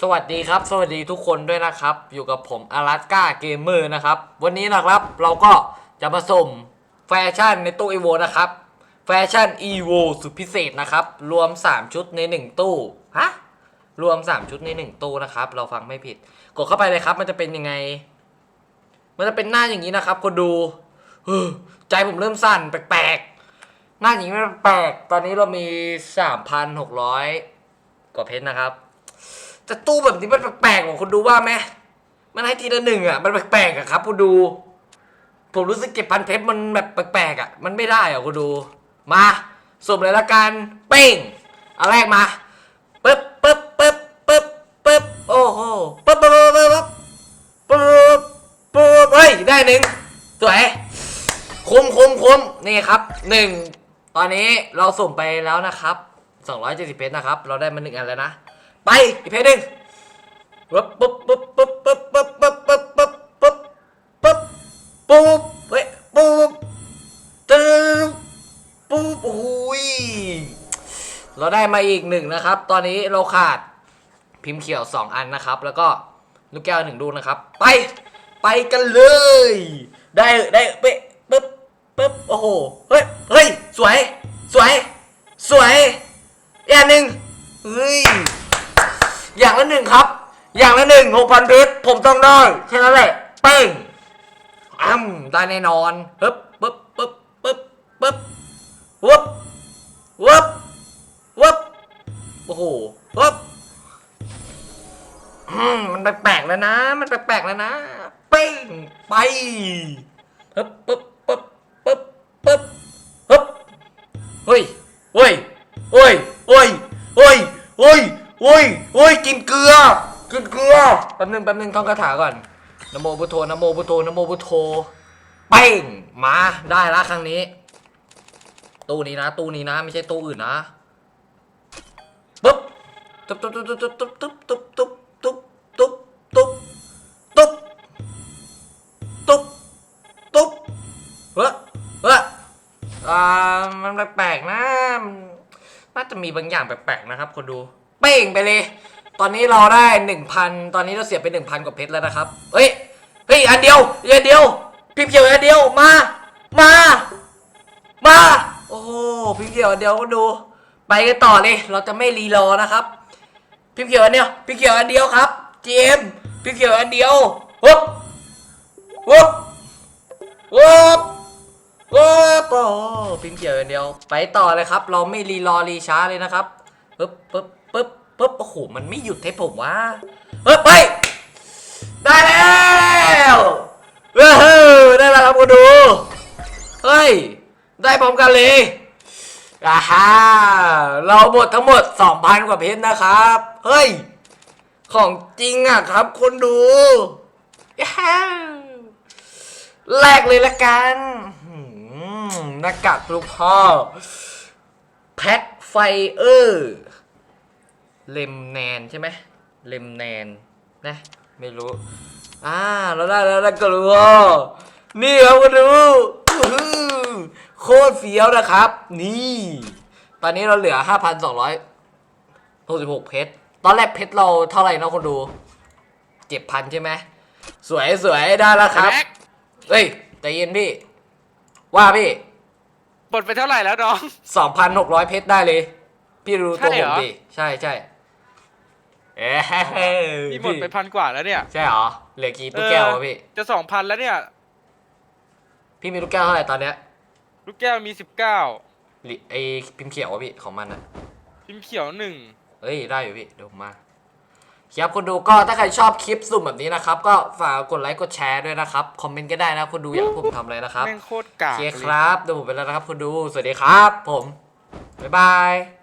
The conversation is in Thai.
สวัสดีครับ สวัสดีทุกคนด้วยนะครับ อยู่กับผมอารัสกาเกมเมอร์นะครับ วันนี้นะครับเราก็จะมาส่งแฟชั่นในตู้อีโวนะครับ แฟชั่นอีโวสุดพิเศษนะครับ รวม 3 ชุดใน 1 ตู้ ฮะ รวม 3 ชุดใน 1 ตู้นะครับ เราฟังไม่ผิด กดเข้าไปเลยครับ มันจะเป็นยังไง มันจะเป็นหน้าอย่างนี้นะครับคนดูใจผมเริ่มสั่นแปลกๆ หน้าอย่างนี้มันแปลก ตอนนี้เรามี 3,600 กว่าเพชรนะครับ แต่ตู้แบบนี้มันแปลกๆของคุณดูว่าไหมมันให้ทีละหนึ่งอะมันแปลกๆอะครับคุณดู ผมรู้สึกเก็บพันเพชรมันแบบแปลกๆอะ มันไม่ได้อะคุณดู มาสุ่มเลยละกันเป้งอันแรกมาปึ๊บปึ๊บปึ๊บปึ๊บปึ๊บโอ้โหปึ๊บปึ๊บปึ๊บปึ๊บปึ๊บปึ๊บเฮ้ยได้หนึ่งสวยคุ้มคุ้มคุ้มนี่ครับหนึ่งตอนนี้เราสุ่มไปแล้วนะครับ270เพชรนะครับ เราได้มาหนึ่งอันแล้วนะ ไปอีกเพลงหนึ่งปุ๊บปุ๊บปุ๊บปุ๊บปุ๊บปุ๊บปุ๊บปุ๊บปุ๊บปุ๊บปุ๊บปุ๊บเฮ้ยปุ๊บตึ๊บปุ๊บโอ้ยเราได้มาอีกหนึ่งนะครับ ตอนนี้เราขาดพิมพ์เขียวสองอันนะครับ แล้วก็ลูกแก้วหนึ่งดูกนะครับ ไปไปกันเลย ได้ได้เป๊ะปุ๊บปุ๊บโอ้โหเฮ้ยเฮ้ยสวย สวย สวยอีกอันหนึ่งเฮ้ย อย่างละหนึ่งครับ อย่างละหนึ่งหกพันเพชรผมต้องได้แค่นั้นแหละเป้งอ้ำได้แน่นอนปึ๊บปึ๊บปึ๊บปึ๊บปึ๊บวับวับวับโอ้โหวบอืมมันแปลกๆแล้วนะ มันแปลกๆแล้วนะเป้งไปปึ๊บปึ๊บปึ๊บปึ๊บปึ๊บปึ๊บเฮ้ยเฮ้ยเฮ้ยเฮ้ยเฮ้ยเฮ้ยเฮ้ย เฮ้ยกินเกลือ กินเกลือ แป๊บนึงแป๊บนึงท่องคาถาก่อนนะโมพุทโธนะโมพุทโธนะโมพุทโธเป้งมาได้ละครั้งนี้ ตู้นี้นะ ตู้นี้นะ ไม่ใช่ตู้อื่นนะปุ๊บตุ๊บตุ๊บตุ๊บตุ๊บตุ๊บตุ๊บตุ๊บตุ๊บตุ๊บตุ๊บตุ๊บตุ๊บตุ๊บเฮ้ยเฮ้ยอ่ามันแปลกๆนะ มันน่าจะมีบางอย่างแปลกๆนะครับคนดู เป้งไปเลย ตอนนี้เราได้หนึ่งพันตอนนี้เราเสียไปหนึ่งพันกว่าเพชรแล้วนะครับเฮ้ยเฮ้ยอันเดียวอันเดียวพิมพ์เขียวอันเดียวมา มา มา โอ้โหพิมพ์เขียวอันเดียวก็ดู ไปกันต่อเลย เราจะไม่รีรอนะครับพิมพ์เขียวอันเดียวพิมพ์เขียวอันเดียวครับเจมส์พิมพ์เขียวอันเดียววุบวุบวุบวุบโอ้พิมพ์เขียวอันเดียว ไปต่อเลยครับ เราไม่รีรอรีช้าเลยนะครับปึ๊บปึ๊บปึ๊บปึ๊บโอ้โหมันไม่หยุดให้ผมว่าเฮ้ยไปได้แล้วเว้ยได้แล้วครับคุณดูเฮ้ยได้พร้อมกันเลยอ่าฮะเราหมดทั้งหมด 2,000 กว่าเพชรนะครับ เฮ้ย ของจริงอะครับ คนดูแลกเลยละกันหืมหน้ากากลูกพ่อแพ็คไฟเออร์ เลมแนนใช่ไหมเลมแนนนะ ไม่รู้ อ่าเราได้แล้วนะก็รู้ว่านี่ครับคุณดูอื้อหือโคตรเฟี้ยวนะครับ นี่ ตอนนี้เราเหลือ 5,266 เพชร ตอนแรกเพชรเราเท่าไหร่นะคนดู7,000ใช่ไหม สวยสวยได้แล้วครับแม็กเฮ้ยใจเย็นพี่ ว่าพี่หมดไปเท่าไหร่แล้วน้อง 2,600 เพชรได้เลย พี่รู้ตัวใช่ผเหรมอดิ ใช่ใช่ เอ้ยพี่หมดไปพันกว่าแล้วเนี่ย ใช่เหรอเหลือกี่ลูกแก้ววะพี่ จะสองพันแล้วเนี่ย พี่มีลูกแก้วเท่าไหร่ตอนเนี้ยลูกแก้วมีสิบเก้าลิไอพิมพ์เขียววะพี่ของมันอะ พิมพ์เขียวหนึ่ง เอ้ย ได้อยู่พี่เดี๋ยวผมมาครับคนดูก็ถ้าใครชอบคลิปสุ่มแบบนี้นะครับ ก็ฝากกดไลค์กดแชร์ด้วยนะครับ คอมเมนต์ก็ได้นะคนดูอยากให้ผมทำอะไรนะครับแม่งโคตรโอกากเคเลยครับเดี๋ยวผมไปแล้วนะครับคนดูสวัสดีครับ ผมบ๊ายบาย